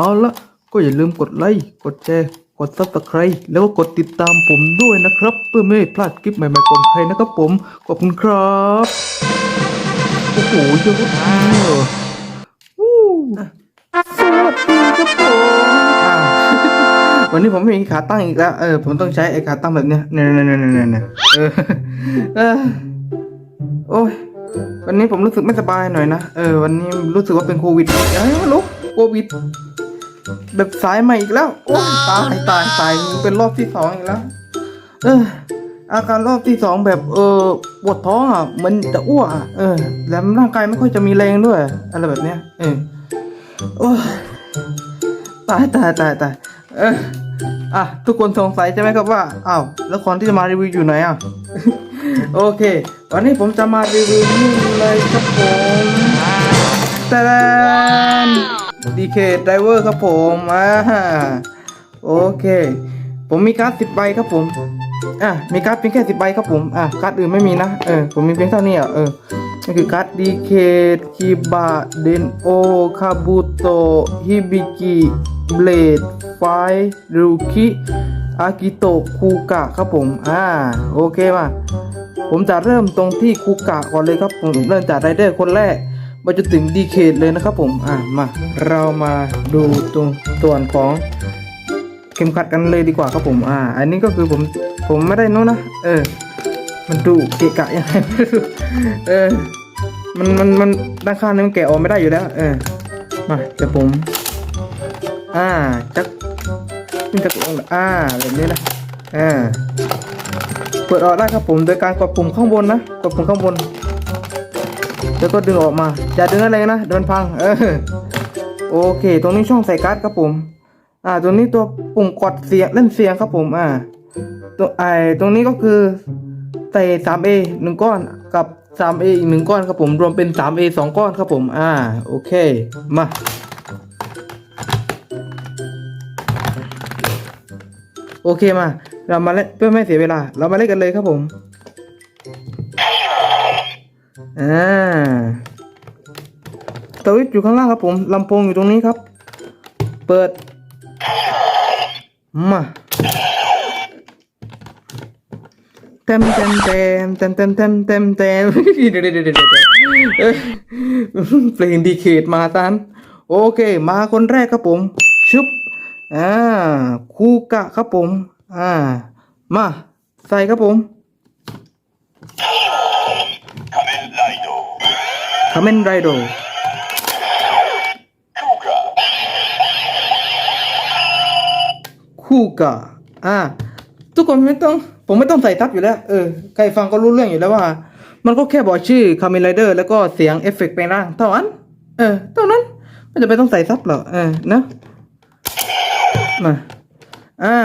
เอาละก็อย่าลืมกดไลค์กดแชร์ กดซับสไครต์แล้วก็กดติดตามผมด้วยนะครับ เพื่อไม่ให้พลาดคลิปใหม่ๆก่อนใครนะครับผม ขอบคุณครับโอ้โหเยอะมากวู้สวัสดีครับผมวันนี้ผมไม่มีขาตั้งอีกแล้ว เออ ผมต้องใช้ไอ้ขาตั้งแบบเนี้ยเนี่ยเนี่ยเนี่ยเนี่ยเนี่ยเออโอ้ย วันนี้ผมรู้สึกไม่สบายหน่อยนะ เออ วันนี้รู้สึกว่าเป็นโควิดเอ้ยไม่รู้โควิด แบบสายใหม่อีกแล้ว โอ้ยตายตายตายเป็นรอบที่สองอีกแล้ว เออ อาการรอบที่สองแบบเออปวดท้องอะเหมันจะอ้วกอะเออ แล้วร่างกายไม่ค่อยจะมีแรงด้วย อะไรแบบเนี้ย เออโอ้ยตายตายตายตายเอออะทุกคนสงสัยใช่ไหมครับว่าอ้าวแล้วคนที่จะมารีวิวอยู่ไหนอะโอเค วันนี้ผมจะมารีวิวนี่เลยครับผมแต่ ดีเคไดเวอร์ครับผมอ่าโอเค ผมมีการ์ดสิบใบครับผมอะมีการ์ดเพียงแค่สิบใบครับผมอะการ์ดอื่นไม่มีนะเออผมมีเพียงเท่านี้อะเออนี่คือการ์ดดีเคดคิบะเดนโอคาบุโตฮิบิกิเบลดไฟรูคิอากิโตะคูกะครับผมอ่าโอเคมาผมจะเริ่มตรงที่คูกะก่อนเลยครับผมเริ่มจากไรเดอร์คนแรก มาจนถึงดีเคดเลยนะครับผมอ่ามาเรามาดูตรงส่วนของเข็มขัดกันเลยดีกว่าครับผมอ่า อันนี้ก็คือผมผมไม่ได้นู้นนะเออ มันดูเกะกะยังไงเออมันมันมันด้านข้างนี่มันแกะออกไม่ได้อยู่แล้ว เออมาเดี๋ยวผม อ่าจักขึ้นกระตุกลงอ่าแบบนี้นะอ่าเปิดออกได้ครับผมโดยการกดปุ่มข้างบนนะกดปุ่มข้างบน แล้วก็ดึงออกมาอย่าดึงอะไรนะเดินพังเออโอเค ตรงนี้ช่องใส่การ์ดครับผม อ่า ตรงนี้ตัวปุ่มกดเสียงเล่นเสียงครับผม อ่าตัวไอตรงนี้ก็คือใส่ 3A หนึ่งก้อนกับ 3A อีกหนึ่งก้อนครับผม รวมเป็น 3A สองก้อนครับผม อ่า โอเค มาโอเคมา เรามาเล่นเพื่อไม่เสียเวลา เรามาเล่นกันเลยครับผม อ่าสวิตช์อยู่ข้างล่างครับผมลำโพงอยู่ตรงนี้ครับ เปิด มาเต็มเต็มเต็มเต็มเต็มเต็มเต็มเต็มเดี๋ยวเดี๋ยวเดี๋ยวเดี๋ยวเอ้ยเพลงดีเคทมาตันโอเค มาคนแรกครับผมชุบอ่า คูกะครับผม อ่า มา ใส่ครับผม คาเมนไรโดคูกะอ่า ทุกคนไม่ต้อง ผมไม่ต้องใส่ทับอยู่แล้ว เออ ใครฟังก็รู้เรื่องอยู่แล้วว่า มันก็แค่บอกชื่อคาเมนไรเดอร์แล้วก็เสียงเอฟเฟกต์ไปร่างเท่านั้น เออ เท่านั้น ไม่จะไปนต้องใส่ซับหรอก เออ นะ มา อ่า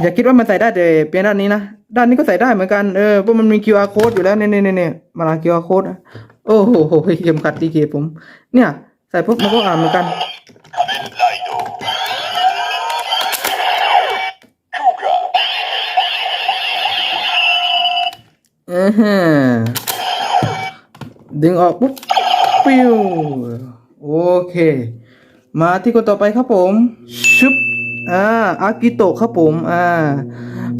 อย่าคิดว่ามันใส่ได้แต่เพียงด้านนี้นะ ด้านนี้ก็ใส่ได้เหมือนกัน เออเพราะมันมี QR code อยู่แล้วเนี่ยเนี่ยเนี่ยมาลา QR code อะโอ้โหเข็มขัดดีเคผม เนี่ย ใส่ปุ๊บมันก็อ่านเหมือนกันอือฮะดึงออกปุ๊บปิ้วโอเค มาที่คนต่อไปครับผมชุบอ่าอากิโตะครับผม อ่า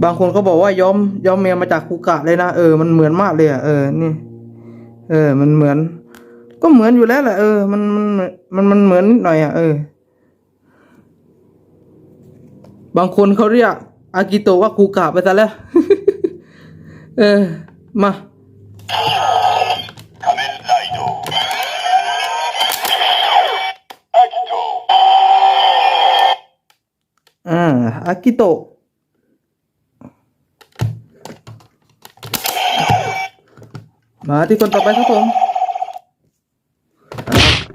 บางคนก็บอกว่าย้อมย้อมเมียมาจากคุกะเลยนะเออมันเหมือนมากเลยอะเออนี่ เออ มันเหมือน ก็เหมือนอยู่แล้วแหละเออมันมันมันมันเหมือนนิดหน่อยอะเออ บางคนเขาเรียกอากิโตะว่าคุกะไปซะแล้ว เออ มาอ่าอากิโตะ มาที่คนต่อไปครับผม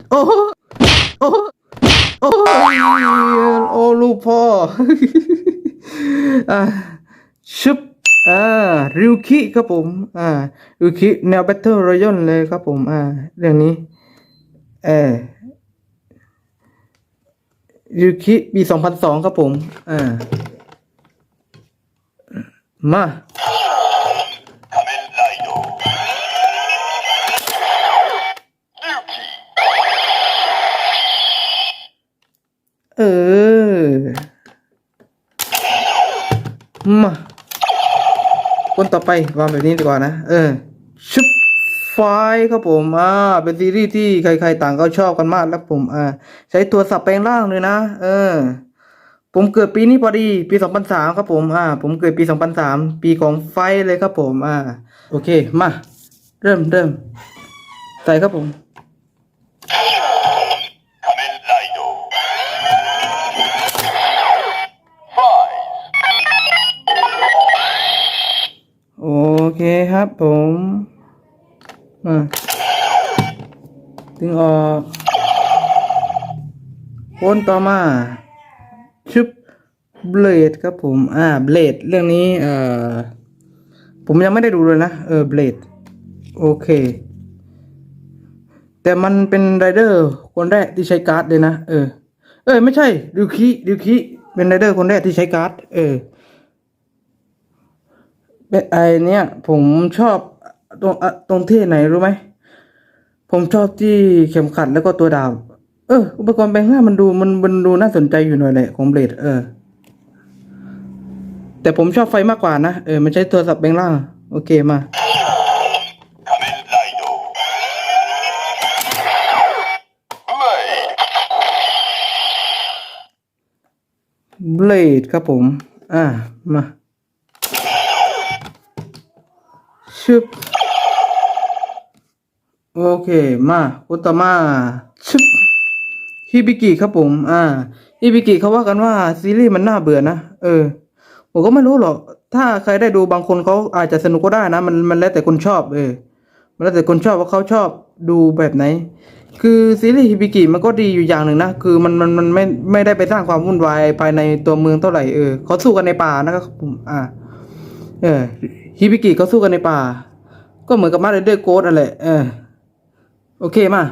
โอ้โหโอ้โหโอ้โหโอ้ลูกพ่ออ่าชุบอ่าริวคิครับผม อ่าริวคิแนว Battle Royale เลยครับผม อ่า เรื่องนี้เออริวคิปีสองพันสองครับผม อ่า มา เออ มา คนต่อไปวางแบบนี้ดีกว่านะ เออ ชุบไฟครับผม อ่า เป็นซีรีส์ที่ใครๆต่างก็ชอบกันมากแล้วผม อ่า ใช้ตัวสับแปลงร่างเลยนะ เออ ผมเกิดปีนี้พอดี ปีสองพันสามครับผม อ่า ผมเกิดปีสองพันสามปีของไฟเลยครับผม อ่า โอเค มา เริ่มเริ่มใส่ครับผม เคครับผมมาดึงออกวนต่อมาชุบเบลดครับผม อ่าเบลดเรื่องนี้ เอ่อ ผมยังไม่ได้ดูเลยนะ เออเบลดโอเค แต่มันเป็นไรเดอร์คนแรกที่ใช้การ์ดเลยนะ เออ เออไม่ใช่ดิวคิดิวคิเป็นไรเดอร์คนแรกที่ใช้การ์ด เออ ไอเนี่ย ผมชอบตรงตรงที่ไหนรู้ไหม ผมชอบที่เข็มขัดแล้วก็ตัวดาบ เออ อุปกรณ์แบงค์ร่ามันดูมันมันดูน่าสนใจอยู่หน่อยแหละของเบลดเออ แต่ผมชอบไฟมากกว่านะ เออ มันใช้ตัวสับแบงค์ล่าง โอเคมาเบลดครับผม อ่า มา ชึบโอเคมาอุตมาชึบฮิบิกิครับผมอ่าฮิบิกิเขาว่ากันว่าซีรีส์มันน่าเบื่อนะเออผมก็ไม่รู้หรอกถ้าใครได้ดูบางคนเขาอาจจะสนุกก็ได้นะ มันมันแล้วแต่คนชอบเออมันแล้วแต่คนชอบว่าเขาชอบดูแบบไหน คือซีรีส์ฮิบิกิมันก็ดีอยู่อย่างหนึ่งนะ คือมันมันมันไม่ไม่ได้ไปสร้างความวุ่นวายภายในตัวเมืองเท่าไหร่เออเขาสู้กันในป่านะครับผมอ่าเออ ฮิบิกิขาสู้กันในป่า ก็เหมือนกับมาเรเดอร์โกดนั่นะเออโอเคมา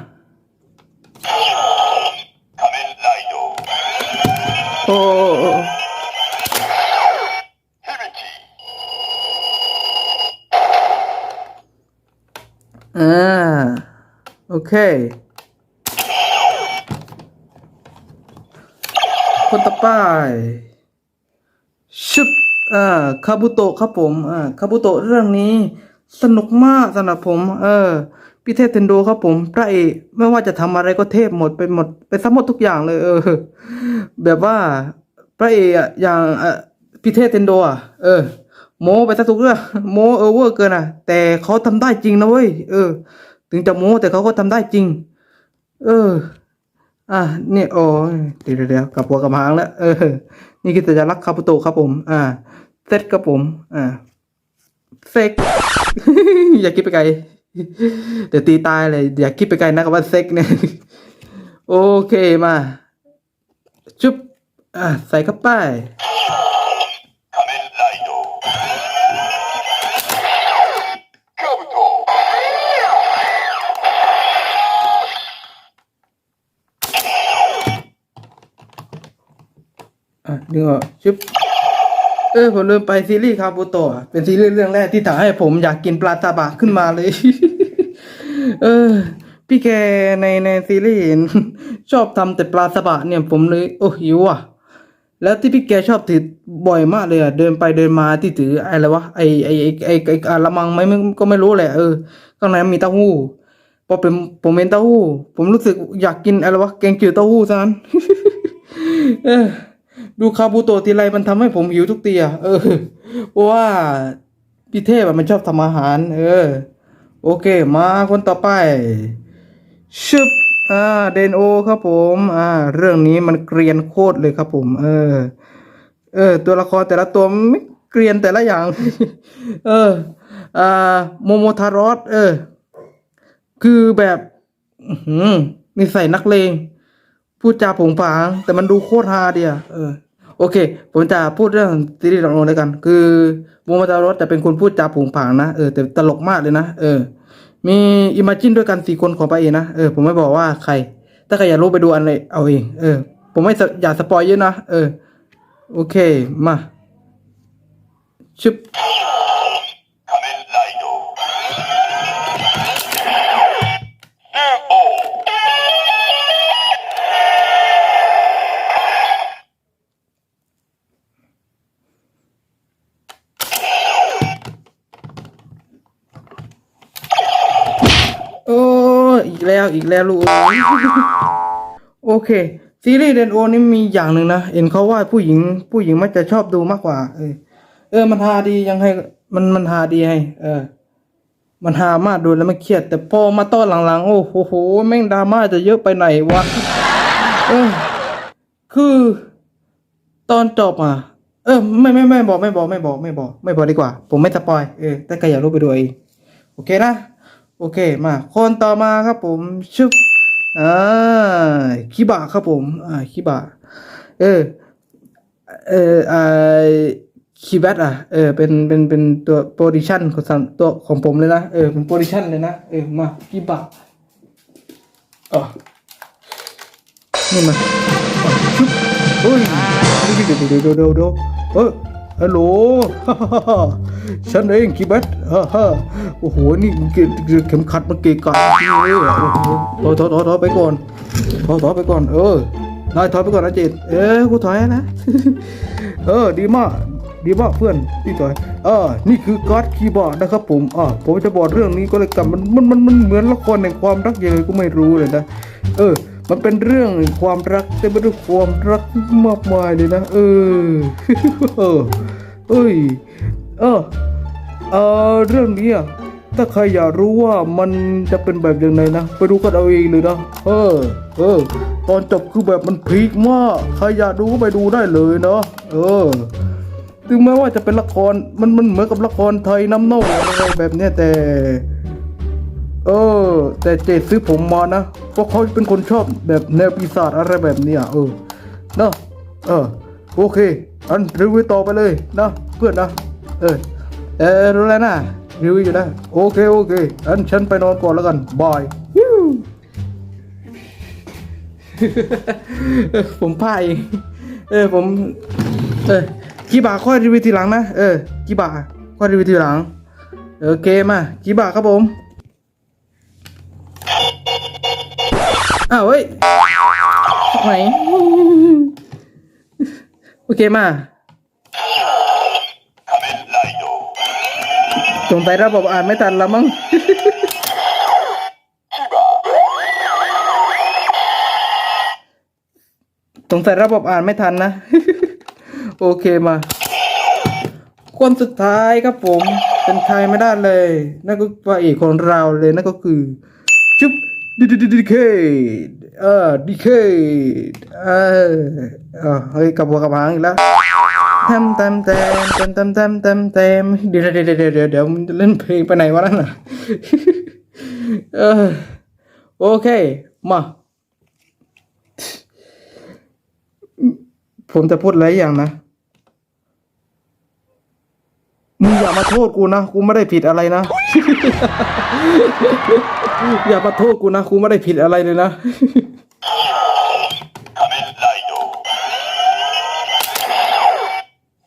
โอ้อ่าโอเค คนต่อไป อ่าคาบุโตะครับผมอ่าคาบุโตะเรื่องนี้ สนุกมากสำหรับผม เออพี่เทพเทนโดครับผมพระเอกไม่ว่าจะทำอะไรก็เทพหมดไปหมดไปซะหมดทุกอย่างเลย เออ แบบว่าพระเอกอย่างอะพี่เทพเทนโดอะเออ โมไปซะทุกเรื่องโมเออเวอร์เกินอะ แต่เขาทำได้จริงนะเว้ยเออ ถึงจะโมแต่เขาก็ทำได้จริง เออ อะเนี่ยโอ้เดี๋ยวเดี๋ยวเดี๋ยวกลับหัวกลับหางแล้วเออ นี่คือสัญลักษณ์คาบุโตะครับผม อ่าเซตครับผม อ่าเซกอย่าคิดไปไกล เดี๋ยวตีตายเลย อย่าคิดไปไกลนะกับว่าเซ็กเนี่ย โอเคมา จุ๊บ อ่าใส่เข้าไป นึงออกชุบเออผมลืมไปซีรีส์คาบุโตะเป็นซีรีส์เรื่องแรกที่ถ่ายให้ผมอยากกินปลาซาบะขึ้นมาเลย เออ พี่แกในในซีรีส์ชอบทำแต่ปลาซาบะเนี่ยผมเลย โอ้หิวอะ แล้วที่พี่แกชอบถือบ่อยมากเลยอะเดินไปเดินมาที่ถืออะไรวะไอไอไอไอไอละมังไหมไม่ก็ไม่รู้แหละเออข้างในมีเต้าหู้พอเป็นผมเป็นเต้าหู้ ผมรู้สึกอยากกินอะไรวะแกงจืดเต้าหู้ซะนั้นเออ ดูคาบูโตะทีไรมันทำให้ผมหิวทุกทีอะเออเพราะว่าพี่เทพมันชอบทำอาหาร เออ โอเค มาคนต่อไป ชึบอ่าเดนโอครับผม อ่า เรื่องนี้มันเกรียนโคตรเลยครับผม เออ เออ ตัวละครแต่ละตัวไม่เกรียนแต่ละอย่าง เออ อ่า โมโมทารอสเออ คือแบบอื้อหือนิสัยนักเลงพูดจาผงผางแต่มันดูโคตรฮาเดียเออ โอเค ผมจะพูดเรื่องซีรีส์หลังๆเลยกัน คือวงมาตารถแต่เป็นคนพูดจาผงผางนะ เออ แต่ตลกมากเลยนะ เออ มีอิมาจินด้วยกันสี่คนของไปเองนะ เออ ผมไม่บอกว่าใคร ถ้าใครอยากรู้ไปดูอันเลย เอาเอง เออ ผมไม่อยากสปอยเยอะนะ เออ โอเค มา ชึบ อีกแล้วลูกโอเค ซีรีส์เดนโอนี่มีอย่างหนึ่งนะเห็นเขาว่าผู้หญิง ผู้หญิงมักจะชอบดูมากกว่า เออ เออ มันฮาดียังให้ มันมันฮาดีให้ เออ มันฮามากดูแล้วไม่เครียด แต่พอมาตอนหลังๆ โอ้โหโหแม่งดราม่าจะเยอะไปไหนวะเออ คือตอนจบอะ เออ ไม่ไม่ไม่บอกไม่บอกไม่บอกไม่บอก ไม่บอกดีกว่า ผมไม่สปอยเออแต่ใครอยากรู้ไปดูเองโอเคนะ โอเคมาคนต่อมาครับผมชึบอ่าคิบะครับผมอ่าคิบะเออเอออ่าคีแบทอะเออเป็นเป็นเป็นตัวโปรดิชั่นของสตัวของผมเลยนะเออเป็นโปรดิชั่นเลยนะเออมาคีบะอ๋อนี่มาชึบเฮ้ยดี๋ยวเดี๋ยวเดี๋ยวเดี๋ยวเดี๋ยวเออ ฮัลโหลฉันเองคีแบทฮ่าฮ่าโอ้โห นี่เกเข็มขัดมันเกะกะจริงเลยอะโอ้โหถอยถอยถอยไปก่อนถอยถอยไปก่อน เออนายถอยไปก่อนนะเจดเออกูถอยนะ เออ ดีมาก ดีมากเพื่อนพี่ถอย เออ นี่คือการ์ดคีย์บอร์ดนะครับผมอ่าผมจะบอกเรื่องนี้ก็เลยกันมันมันมันมันเหมือนละครแห่งความรักยังไงก็ไม่รู้เลยนะ เออ มันเป็นเรื่องความรักแต่ไม่ได้ความรักมากมายเลยนะ เออเออเอ้ยเออเออเรื่องนี้อะถ้าใครอยากรู้ว่ามันจะเป็นแบบยังไงนะ ไปดูกันเอาเองเลยนะ เออ เออ ตอนจบคือแบบมันพีคมาก ใครอยากดูก็ไปดูได้เลยเนาะ เออ ถึงแม้ว่าจะเป็นละคร มันมันเหมือนกับละครไทยน้ำเน่าอะไรแบบเนี้ยแต่ เออ แต่เจดซื้อผมมานะเพราะเขาเป็นคนชอบแบบแนวปีศาจอะไรแบบเนี้ยเออเนาะเออโอเค อันรีวิวต่อไปเลยนะเพื่อนนะเออเออรู้แล้วนะรีวิวอยู่นะโอเคโอเค อันฉันไปนอนก่อนแล้วกันบายผมพ่ายเออผมเออกี่บาทค่อยรีวิวทีหลังนะเออกี่บาทค่อยรีวิวทีหลังโอเคมากี่บาทครับผม อ้าวเฮ้ยไหนโอเคมาสงสัยระบบอ่านไม่ทันละมั้งสงสัยระบบอ่านไม่ทันนะ โอเคมา คนสุดท้ายครับผม เป็นใครไม่ได้เลย นั่นก็ตัวเอกของเราเลยนั่นก็คือ จุ๊บ ดิดิดิดิเคดเออดิเคดเออเออเฮ้ยกลับหัวกลับหางอีกแล้วทำเต็มเต็มเต็มเต็มเต็มเต็มเต็มเดี๋ยวเดี๋ยวเดี๋ยวเดี๋ยวเดี๋ยวมันจะเล่นเพลงไปไหนวะนั่นน่ะเออโอเค มา ผมจะพูดอะไรอย่างนะมึงอย่ามาโทษกูนะ กูไม่ได้ผิดอะไรนะ อย่ามาโทษกูนะ กูไม่ได้ผิดอะไรเลยนะ 仮面ライド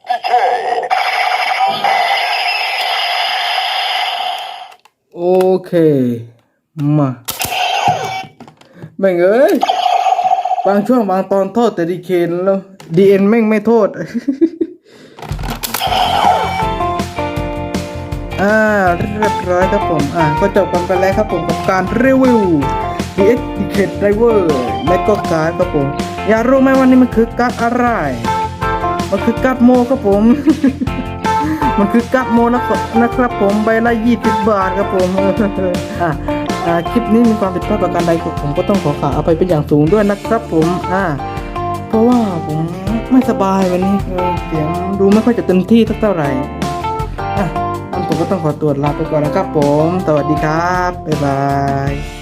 ディケイ โอเค มาแม่งเอ้ย บางช่วงบางตอนโทษแต่ดีเคนแล้วดีเอ็นแม่งไม่โทษ อ่าเรียบร้อยครับผมอ่าก็จบกันไปแล้วครับผมกับการรีวิว DX Decade Driver และก็การ์ดครับผม อยากรู้ไหมว่านี่มันคือการ์ดอะไร มันคือการ์ดโมครับผม มันคือกั๊บโมนะครับนะครับผมใบละยี่สิบบาทครับผมอ่าคลิปนี้มีความผิดพลาดประการใดผมก็ต้องขอขออภัยเป็นอย่างสูงด้วยนะครับผมอ่าเพราะว่าผมไม่สบายวันนี้เสียงดูไม่ค่อยจะเต็มที่เท่าไหร่ ผมก็ต้องขอตัวลาไปก่อนนะครับผม สวัสดีครับ บ๊ายบาย